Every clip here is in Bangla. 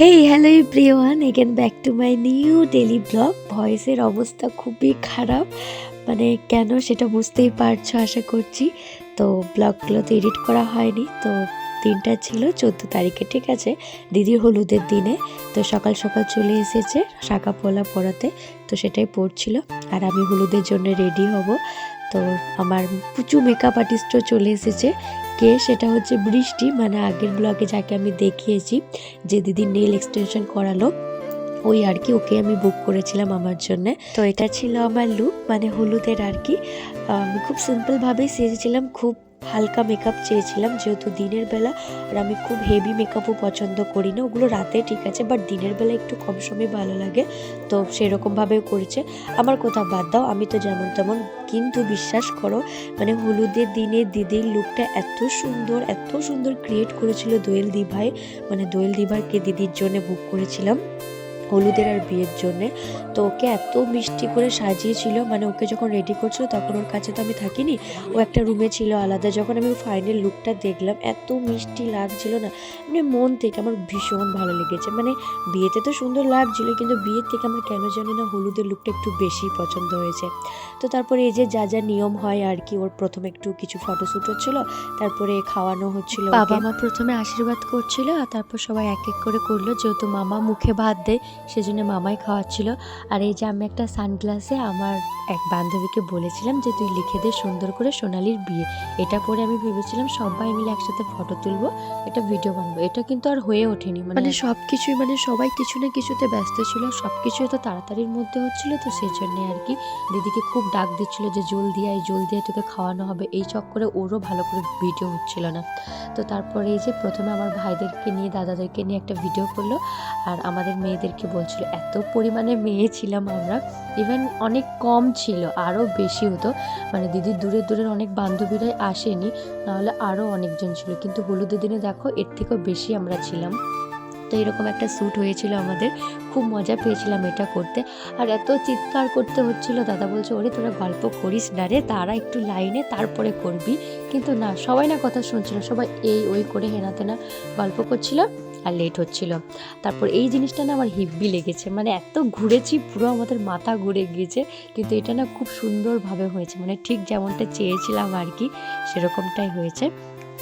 Hey hello everyone again back to my new daily vlog ভয়েসের অবস্থা খুবই খারাপ। মানে কেন সেটা বুঝতেই পারছ আশা করছি। তো ব্লগগুলো তো এডিট করা হয়নি। তো দিনটা ছিল চোদ্দ তারিখে, ঠিক আছে? দিদির হলুদের দিনে। তো সকাল সকাল চলে এসেছে শাঁকা পোলা পড়াতে। তো সেটাই পড়ছিল। আর আমি হলুদের জন্য রেডি হব। তো আমার প্রচুর মেকআপ আর্টিস্টও চলে এসেছে। কে? সেটা হচ্ছে বৃষ্টি। মানে আগের ব্লগে যাকে আমি দেখিয়েছি, যে দিদি নেল এক্সটেনশন করালো, ওই আর কি, ওকে আমি বুক করেছিলাম আমার জন্য। তো এটা ছিল আমার লুক মানে হলুদের আর কি। আমি খুব সিম্পলভাবেই সেজেছিলাম, খুব হালকা মেকআপ চেয়েছিলাম, যেহেতু দিনের বেলা, আর আমি খুব হেভি মেকআপও পছন্দ করি না ওগুলো রাতে ঠিক আছে বাট দিনের বেলা একটু কম সময় ভালো লাগে, তো সেরকমভাবেও করেছে। আমার কথা বাদ দাও, আমি তো যেমন তেমন, কিন্তু বিশ্বাস করো মানে হলুদের দিনে দিদির লুকটা এত সুন্দর এত সুন্দর ক্রিয়েট করেছিল দোয়েল দিভাই মানে দোয়েল দিভাইকে দিদির জন্য বুক করেছিলাম। হলুদের আর বিয়ের জন্য। তো ওকে এত মিষ্টি করে সাজিয়েছিল মানে ওকে যখন রেডি করছিল তখন ওর কাছে তো আমি থাকিনি। ও একটা রুমে ছিল আলাদা যখন আমি ফাইনাল লুকটা দেখলাম এত মিষ্টি লাগছিল না। মানে মন থেকে আমার ভীষণ ভালো লেগেছে। মানে বিয়েতে তো সুন্দর লাগছিল কিন্তু বিয়ের থেকে আমার কেন জানি না হলুদের লুকটা একটু বেশি পছন্দ হয়েছে। তো তারপরে এই যে যা যা নিয়ম হয় আর কি ওর প্রথমে একটু কিছু ফটোশ্যুট হচ্ছিল তারপরে খাওয়ানো হচ্ছিল বাবা মা প্রথমে আশীর্বাদ করছিল আর তারপর সবাই এক এক করে করল যেহেতু মামা মুখে ভাত দেয় সেজন্য মামাই খাওয়াচ্ছিল। আর এই যে আমি একটা সানগ্লাসে আমার এক বান্ধবীকে বলেছিলাম যে, তুই লিখে দে সুন্দর করে সোনালির বিয়ে। এটা পরে আমি ভেবেছিলাম সবাই মিলে একসাথে ফটো তুলবো এটা ভিডিও বানাবো। এটা কিন্তু আর হয়ে ওঠেনি মানে সব কিছুই মানে সবাই কিছু না কিছুতে ব্যস্ত ছিল সব কিছু তো তাড়াতাড়ির মধ্যে হচ্ছিল, তো সেই জন্যে আর কি দিদিকে খুব ডাক দিচ্ছিল যে, জলদি আয় জলদি আয়, তোকে খাওয়ানো হবে। এই চক্করে ওরও ভালো করে ভিডিও হচ্ছিল না। তো তারপরে এই যে প্রথমে আমার ভাইদেরকে নিয়ে, দাদাদেরকে নিয়ে একটা ভিডিও করল। আর আমাদের মেয়েদেরকে বলছিল, এত পরিমাণে মেয়ে ছিলাম আমরা। ইভেন অনেক কম ছিল আরও বেশি হতো। মানে দিদির দূরের দূরের অনেক বান্ধবীরাই আসেনি, নাহলে আরও অনেকজন ছিল। কিন্তু হলুদের দিনে দেখো, এর থেকেও বেশি আমরা ছিলাম। তো এরকম একটা শ্যুট হয়েছিল আমাদের। খুব মজা পেয়েছিলাম এটা করতে। আর এত চিৎকার করতে হচ্ছিল, দাদা বলছে, ওরে, তোরা গল্প করিস না রে, তারা একটু লাইনে, তারপরে করবি। কিন্তু না, সবাই না কথা শুনছিল, সবাই এই ওই করে হেনাতে না গল্প করছিল। আর লেট হচ্ছিল। তারপর এই জিনিসটা না আমার হিব্বি লেগেছে। মানে এত ঘুরেছি পুরো আমাদের মাথা ঘুরে গিয়েছে কিন্তু এটা না খুব সুন্দরভাবে হয়েছে। মানে ঠিক যেমনটা চেয়েছিলাম আর কি সেরকমটাই হয়েছে।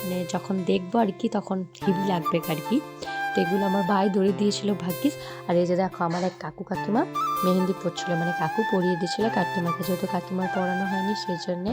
মানে যখন দেখব আর কি তখন হিবি লাগবে আর কি। তো এগুলো আমার ভাই ধরে দিয়েছিল ভাগ্যিস। আর এই যে দেখো আমার এক কাকু কাকিমা, মেহেন্দি পড়ছিল মানে কাকু পরিয়ে দিয়েছিল কাকিমাকে, যেহেতু কাকিমার পড়ানো হয়নি সেই জন্যে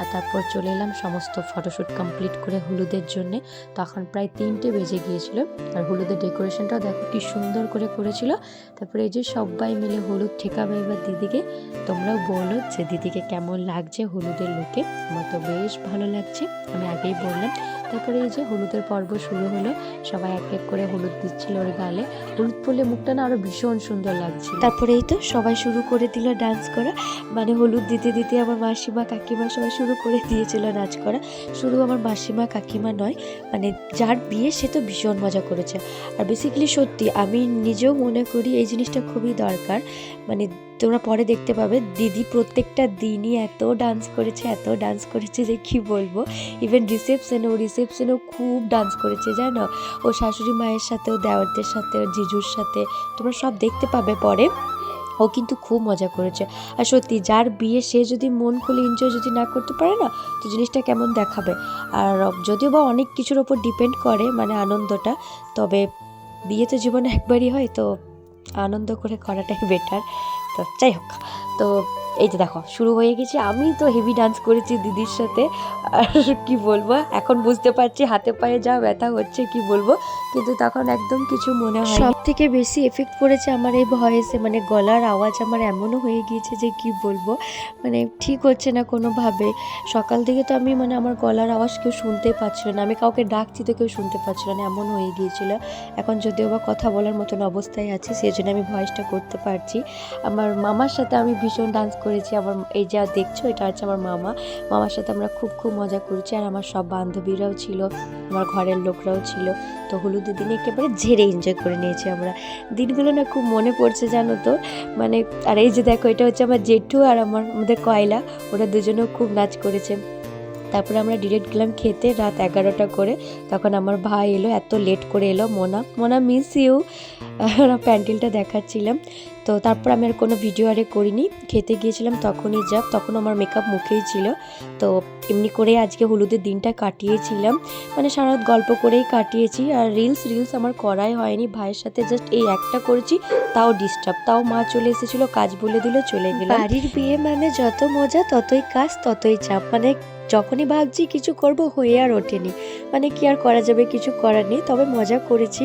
আর তারপর চলে এলাম সমস্ত ফটোশ্যুট কমপ্লিট করে হলুদের জন্যে। তখন প্রায় তিনটে বেজে গিয়েছিল আর হলুদের ডেকোরেশনটাও দেখো কি সুন্দর করে করেছিল। তারপরে এই যে সবাই মিলে হলুদ ঠেকাবে এবার দিদিকে। তোমরাও বলো যে দিদিকে কেমন লাগছে হলুদের লুকে আমার তো বেশ ভালো লাগছে, আমি আগেই বললাম। তারপরে এই যে হলুদের পর্ব শুরু হলো, সবাই এক এক করে হলুদ দিচ্ছিল ওর গালে। হলুদ পরলে মুখটা না আরও ভীষণ সুন্দর লাগছে তারপরে এই তো সবাই শুরু করে দিল ডান্স করা। মানে হলুদ দিতে দিতে আমার মাসিমা, কাকিমা সবাই শুরু করে দিয়েছিল নাচ করা। শুধু আমার মাসিমা, কাকিমা নয় মানে যার বিয়ে সে তো ভীষণ মজা করেছে। আর বেসিক্যালি সত্যি, আমি নিজেও মনে করি এই জিনিসটা খুবই দরকার। মানে তোমরা পরে দেখতে পাবে। দিদি প্রত্যেকটা দিনই এত ডান্স করেছে, এত ডান্স করেছে যে কি বলব? ইভেন রিসেপশনেও রিসেপশনেও খুব ডান্স করেছে, জানো? ও শাশুড়ি মায়ের সাথে, ও দেওয়ারদের সাথে জিজুর সাথে, তোমরা সব দেখতে পাবে পরে। ও কিন্তু খুব মজা করেছে। আর সত্যি, যার বিয়ে সে যদি মন খুলে এনজয় যদি না করতে পারে না, তো জিনিসটা কেমন দেখাবে? আর যদিও বা অনেক কিছুর ওপর ডিপেন্ড করে মানে আনন্দটা, তবে বিয়ে তো জীবনে একবারই হয়, তো আনন্দ করে করাটাই বেটার তো যাই হোক তো এই যে দেখো, শুরু হয়ে গেছে। আমি তো হেভি ডান্স করেছি দিদির সাথে। আর কি বলব, এখন বুঝতে পারছি, হাতে পায়ে যা ব্যথা হচ্ছে, কি বলব। কিন্তু তখন একদম কিছু মনে হয় সব থেকে বেশি এফেক্ট পড়েছে আমার এই ভয়েসে মানে গলার আওয়াজ আমার এমনও হয়ে গিয়েছে যে কি বলব। মানে ঠিক হচ্ছে না কোনোভাবে। সকাল থেকে তো আমি মানে আমার গলার আওয়াজ কেউ শুনতে পাচ্ছিল না। আমি কাউকে ডাকছি তো কেউ শুনতে পাচ্ছিল না, এমন হয়ে গিয়েছিল। এখন যদিও বা কথা বলার মতন অবস্থায় আছি সেই জন্য আমি ভয়েসটা করতে পারছি। আমার মামার সাথে আমি ভীষণ ডান্স করেছি আমার এই যা দেখছ, এটা হচ্ছে আমার মামা। মামার সাথে আমরা খুব খুব মজা করেছি, আর আমার সব বান্ধবীরাও ছিল, আমার ঘরের লোকরাও ছিল। তো হলুদের দিনে একেবারে ঝেড়ে এনজয় করে নিয়েছি আমরা। দিনগুলো না খুব মনে পড়ছে, জানো তো? মানে আর এই যে দেখো, এটা হচ্ছে আমার জেঠু আর আমার, আমাদের কয়লা। ওরা দুজনেও খুব নাচ করেছে। তারপরে আমরা ডিরেক্ট গেলাম খেতে রাত এগারোটা করে। তখন আমার ভাই এলো, এত লেট করে এলো মোনা। মোনা মিস ইউ প্যান্ডেলটা দেখাচ্ছিলাম। তো তারপর আমি আর কোনো ভিডিও আরে করিনি। খেতে গিয়েছিলাম তখনই যাব তখন আমার মেকআপ মুখেই ছিল। তো এমনি করে আজকে হলুদের দিনটা কাটিয়েছিলাম। মানে সারা গল্প করেই কাটিয়েছি। আর রিলস রিলস আমার করাই হয়নি। ভাইয়ের সাথে জাস্ট এই একটা করেছি, তাও ডিস্টার্ব তাও মা চলে এসেছিল, কাজ বলে দিল, চলে গেল বাড়ির বিয়ে মানে যত মজা, ততই কাজ, ততই চাপ। মানে যখনই ভাবছি কিছু করব হয়ে আর ওঠেনি। মানে কি আর করা যাবে, কিছু করার নেই, তবে মজা করেছি।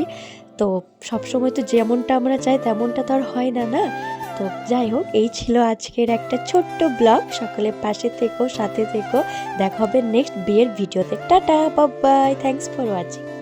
তো সবসময় তো যেমনটা আমরা চাই, তেমনটা তো আর হয় না না? তো যাই হোক, এই ছিল আজকের একটা ছোট্ট ব্লগ। সকলে পাশে থেকো, সাথে থেকো। দেখা হবে নেক্সট বিয়ের ভিডিওতে। Tata bye thanks for watching